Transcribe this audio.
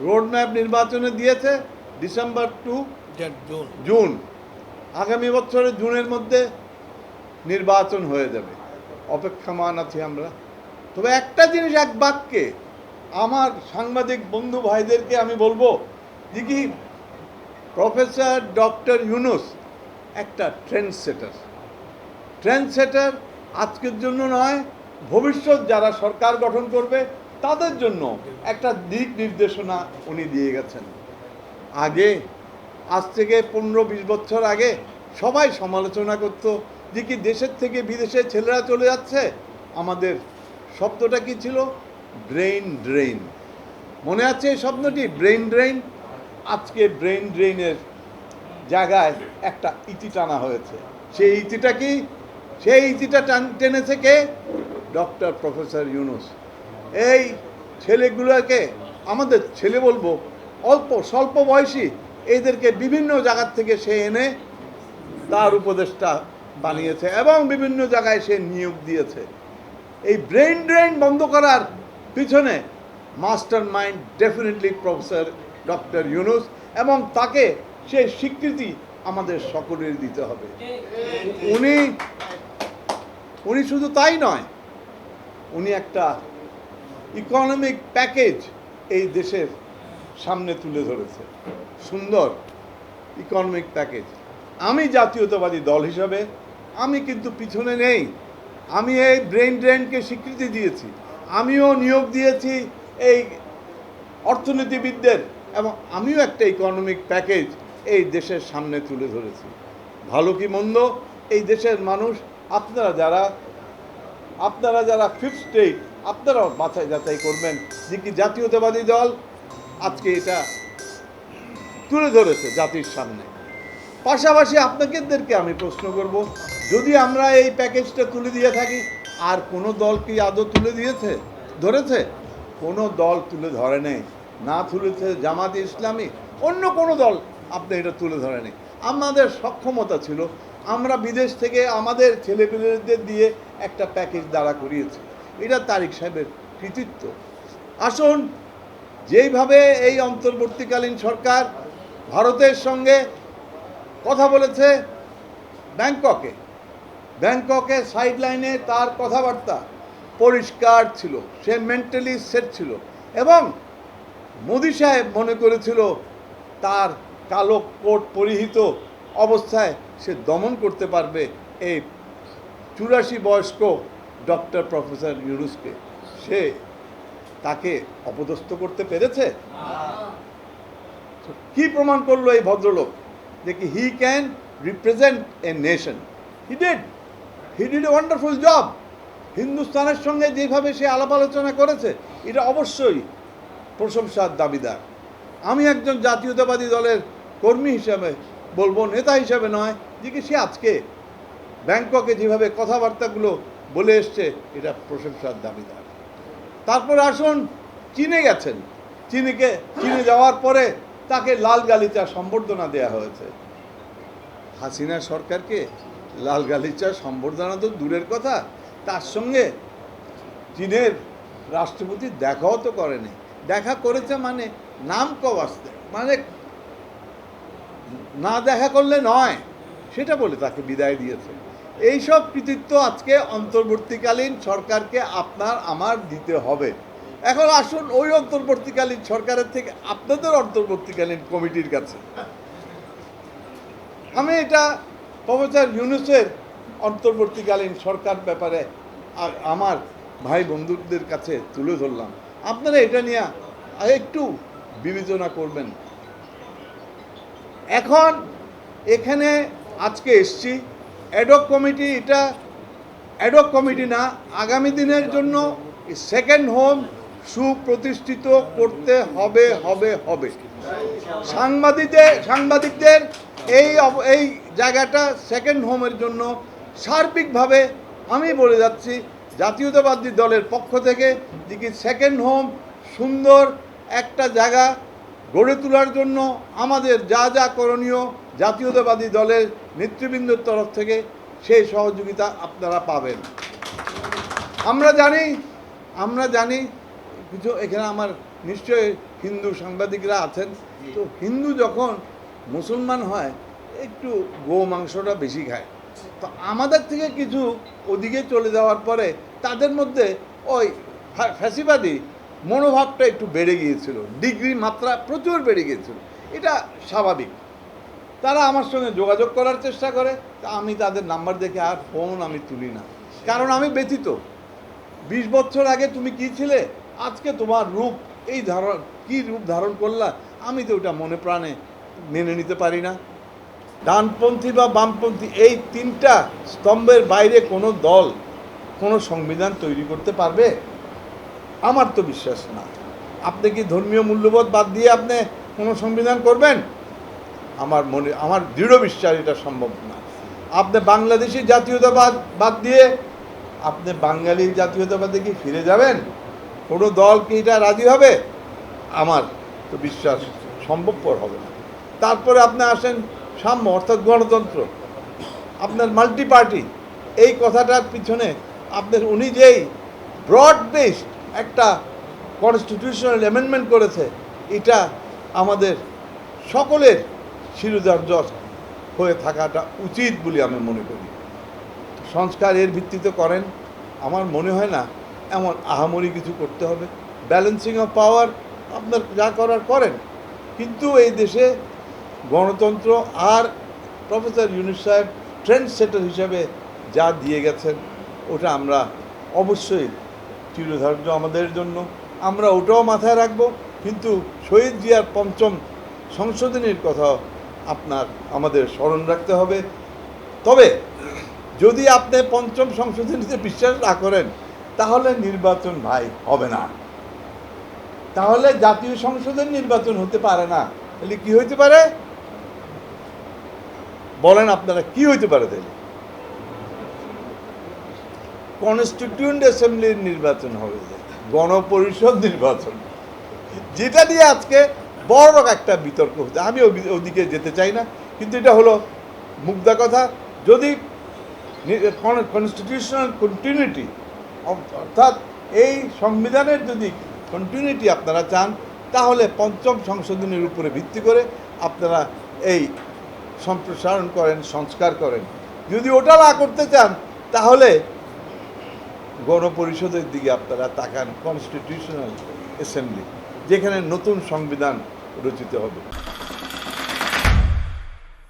Road map নির্বাচনে দিয়েছে December two June June আগামী বছরের জুনের মধ্যে নির্বাচন হয়ে যাবে। অপেক্ষামান আছি আমরা। তবে একটা জিনিস এক বাক্যে আমার সাংবাদিক বন্ধু ভাইদেরকে আমি বলব যে কি প্রফেসর ডক্টর ইউনুস একটা ট্রেন্ড সেটার ট্রেন্ড সেটার আজকের জন্য নয় ভবিষ্যৎ যারা সরকার গঠন করবে তাদের জন্য একটা দিক নির্দেশনা উনি দিয়ে গেছেন। আগে, আজ থেকে পনেরো বিশ বছর আগে সবাই সমালোচনা করত যে কি দেশের থেকে বিদেশে ছেলেরা চলে যাচ্ছে? আমাদের শব্দটা কি ছিল? Brain drain. মনে আছে এই শব্দটি? Brain drain? আজকে ব্রেইন ড্রেইনের জায়গায় একটা ইতি টানা হয়েছে। সেই ইতিটা কি? সেই ইতিটা টান, টেনেছে কে? Doctor professor Yunus. এই ছেলেগুলোকে আমাদের ছেলে বলব, অল্প, স্বল্প বয়সী এদেরকে বিভিন্ন জায়গার থেকে সে এনে তার উপদেষ্টা বানিয়েছে এবং বিভিন্ন জায়গায় সে নিয়োগ দিয়েছে। এই ব্রেন ড্রেন বন্ধ করার পিছনে mastermind definitely professor doctor Yunus এবং তাকে সে স্বীকৃতি আমাদের সকলের দিতে হবে। উনি উনি শুধু তাই নয়, উনি একটা ইকোনমিক প্যাকেজ এই দেশের সামনে তুলে ধরেছে। সুন্দর ইকোনমিক প্যাকেজ আমি জাতীয়তাবাদী দল হিসাবে, আমি কিন্তু পিছনে নেই। আমি এই ব্রেন ড্রেনকে স্বীকৃতি দিয়েছি। আমিও নিয়োগ দিয়েছি এই অর্থনীতিবিদদের এবং আমিও একটা ইকোনমিক প্যাকেজ এই দেশের সামনে তুলে ধরেছি। ভালো কি মন্দ? এই দেশের মানুষ, আপনারা যারা আপনারা যারা ফিফথ স্টেট আপনারাও বাছাই যাচাই করবেন যে কি জাতীয়তাবাদী দল আজকে এটা তুলে ধরেছে জাতির সামনে। পাশাপাশি আপনাদেরকে আমি প্রশ্ন করব, যদি আমরা এই প্যাকেজটা তুলে দিয়ে থাকি, আর কোনো দল কি আদৌ তুলে দিয়েছে? ধরেছে? কোনো দল তুলে ধরে নেই। না তুলেছে জামাত ইসলামী, অন্য কোনো দল আপনি এটা তুলে ধরেনি আমাদের সক্ষমতা ছিল, আমরা বিদেশ থেকে আমাদের ছেলেপেলেদের দিয়ে একটা প্যাকেজ দাঁড়া করিয়েছি। এটা তারিক সাহেবের কৃতিত্ব। আসুন, যেইভাবে এই অন্তর্বর্তীকালীন সরকার ভারতের সঙ্গে কথা বলেছে, ব্যাংককে ব্যাংককে সাইডলাইনে তার কথাবার্তা পরিষ্কার ছিল, সে মেন্টালি সেট ছিল এবং মোদি সাহেব মনে করেছিল তার কালো কোট পরিহিত অবস্থায় সে দমন করতে পারবে এই চুরাশি বয়স্ক ডক্টর প্রফেসর ইউনুসকে সে তাকে অপদস্থ করতে পেরেছে? কি প্রমাণ করল এই ভদ্রলোক? যে কি he can represent a nation he did he did a wonderful job হিন্দুস্তানের সঙ্গে যেভাবে সে আলাপ আলোচনা করেছে এটা অবশ্যই প্রশংসার দাবিদার। আমি একজন জাতীয়তাবাদী দলের কর্মী হিসাবে বলব নেতা হিসাবে নয় যে কি সে আজকে ব্যাংককে যেভাবে কথাবার্তাগুলো বলে এসছে, এটা প্রশংসার দাবিদার। তারপর আসুন, চীনে গেছেন। চীনকে, চীনে যাওয়ার পরে তাকে লাল গালিচা সম্বর্ধনা দেয়া হয়েছে। হাসিনা সরকারকে লাল গালিচা সম্বর্ধনা তো দূরের কথা, তার সঙ্গে চীনের রাষ্ট্রপতি দেখাও তো করেনি। দেখা করেছে মানে নাম কবাস্তে মানে না দেখা করলে নয়, সেটা বলে তাকে বিদায় দিয়েছে। এইসব কৃতিত্ব আজকে অন্তর্বর্তীকালীন সরকারকে আপনার, আমার দিতে হবে। এখন আসুন ওই অন্তর্বর্তীকালীন সরকারের থেকে আপনাদের অন্তর্বর্তীকালীন কমিটির কাছে। আমি এটা প্রফেসর ইউনুসের অন্তর্বর্তীকালীন সরকার ব্যাপারে আমার ভাই বন্ধুদের কাছে তুলে ধরলাম। আপনারা এটা নিয়ে একটু বিবেচনা করবেন। এখন এখানে আজকে এসছি অ্যাডক কমিটি এটা অ্যাডক কমিটি না, আগামী দিনের জন্য সেকেন্ড হোম সুপ্রতিষ্ঠিত করতে হবে হবে হবে। সাংবাদিকদের সাংবাদিকদের এই এই জায়গাটা সেকেন্ড হোমের জন্য সার্বিকভাবে আমি বলে যাচ্ছি, জাতীয়তাবাদী দলের পক্ষ থেকে যে কি সেকেন্ড হোম সুন্দর একটা জায়গা গড়ে তোলার জন্য আমাদের যা যা করণীয় জাতীয়তাবাদী দলের নেতৃবৃন্দর তরফ থেকে সেই সহযোগিতা আপনারা পাবেন। আমরা জানি আমরা জানি, কিছু এখানে আমার নিশ্চয়ই হিন্দু সাংবাদিকরা আছেন। তো হিন্দু যখন মুসলমান হয়, একটু গো মাংসটা বেশি খায়। তো আমাদের থেকে কিছু ওদিকে চলে যাওয়ার পরে তাদের মধ্যে ওই ফ্যা- ফ্যাসিবাদী মনোভাবটা একটু বেড়ে গিয়েছিল। ডিগ্রি মাত্রা প্রচুর বেড়ে গিয়েছিল। এটা স্বাভাবিক। তারা আমার সঙ্গে যোগাযোগ করার চেষ্টা করে। আমি তাদের নাম্বার দেখে আর ফোন আমি তুলি না। কারণ আমি ব্যতীত বিশ বছর আগে তুমি কি ছিলে? আজকে তোমার রূপ, এই ধারণ, কি রূপ ধারণ করলা? আমি তো ওটা মনে প্রাণে মেনে নিতে পারি না। ডানপন্থী বা বামপন্থী, এই তিনটা স্তম্ভের বাইরে কোনো দল, কোনো সংবিধান তৈরি করতে পারবে? আমার তো বিশ্বাস না। আপনি কি ধর্মীয় মূল্যবোধ বাদ দিয়ে আপনি কোনো সংবিধান করবেন? আমার মনে আমার দৃঢ় বিশ্বাস এটা সম্ভব না। আপনি বাংলাদেশি জাতীয়তাবাদ বাদ দিয়ে আপনি বাঙালি জাতীয়তাবাদে কি ফিরে যাবেন? কোনো দল কি এটা রাজি হবে? আমার তো বিশ্বাস সম্ভবপর হবে না। তারপরে আপনি আসেন সাম্য, অর্থাৎ গণতন্ত্র। আপনার মাল্টি পার্টি এই কথাটার পিছনে আপনার উনি যেই ব্রড বেসড একটা কনস্টিটিউশনাল অ্যামেন্ডমেন্ট করেছে, এটা আমাদের সকলের শিরোধার্য হয়ে থাকাটা উচিত বলে আমি মনে করি। সংস্কার এর ভিত্তিতে করেন, আমার মনে হয় না এমন আহামরি কিছু করতে হবে। ব্যালেন্সিং অফ পাওয়ার আপনার যা করার করেন। কিন্তু এই দেশে গণতন্ত্র আর প্রফেসর ইউনুস সাহেব ট্রেন্ড সেটার হিসাবে যা দিয়ে গেছেন, ওটা আমরা অবশ্যই চিরধার্য আমাদের জন্য। আমরা ওটাও মাথায় রাখব। কিন্তু শহীদ জিয়ার পঞ্চম সংশোধনীর কথা আপনার, আমাদের স্মরণ রাখতে হবে। তবে, যদি আপনি পঞ্চম সংশোধনীতে বিশ্বাস না করেন, তাহলে নির্বাচন ভাই হবে না। তাহলে জাতীয় সংসদের নির্বাচন হতে পারে না। তাহলে কি হইতে পারে? বলেন আপনারা, কি হইতে পারে তাহলে? কনস্টিটিউয়েন্ট অ্যাসেম্বলির নির্বাচন হবে। গণপরিষদ নির্বাচন। যেটা দিয়ে আজকে বড় একটা বিতর্ক হচ্ছে আমি ওদিকে যেতে চাই না, কিন্তু এটা হলো মুগ্ধা কথা। যদি কনস্টিটিউশনাল কন্টিনিউটি অর্থাৎ এই সংবিধানের যদি কন্টিনিউটি আপনারা চান, তাহলে পঞ্চম সংশোধনীর উপরে ভিত্তি করে আপনারা এই সম্প্রসারণ করেন, সংস্কার করেন। যদি ওটা না করতে চান, তাহলে গণপরিষদের দিকে আপনারা তাকান কনস্টিটিউশনাল অ্যাসেম্বলি যেখানে নতুন সংবিধান রচিত হবে।